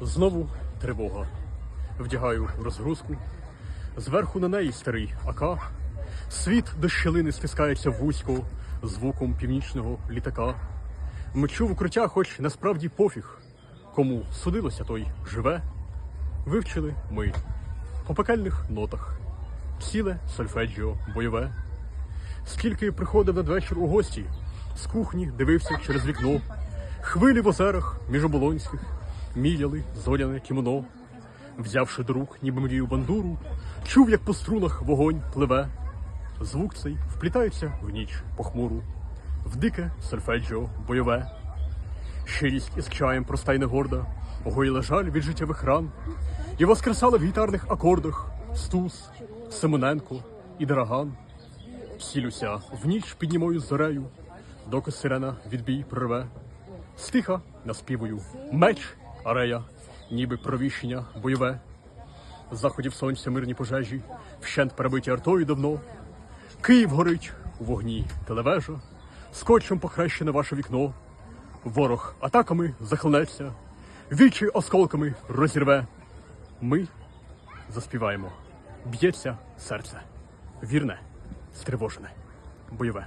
Знову тривога. Вдягаю розгрузку. Зверху на неї старий АК. Світ до щелини стискається вузько звуком північного літака. Мчу в укриття, хоч насправді пофіг. Кому судилося, той живе. Вивчили ми по пекельних нотах. Ціле сольфеджіо бойове. Скільки приходив надвечір у гості, з кухні дивився через вікно. Хвилі в озерах міжоболонських міяли зоряне кімоно. Взявши до рук, ніби мрію бандуру, чув, як по струнах вогонь пливе. Звук цей вплітається в ніч похмуру, в дике сольфеджіо бойове. Щирість із чаєм проста й не горда, гоїла жаль від життєвих ран, і воскресали в гітарних акордах Стус, Семененко і Дараган. Сілюся в ніч під німою зорею, доки сирена відбій прорве. Стиха наспівую меч арея, ніби провіщення бойове. Заходів сонця мирні пожежі, вщент перебиті артою давно. Київ горить у вогні телевежа, скотчем похрещене ваше вікно. Ворог атаками захлинеться, вічі осколками розірве. Ми заспіваємо. Б'ється серце. Вірне, стривожене, бойове.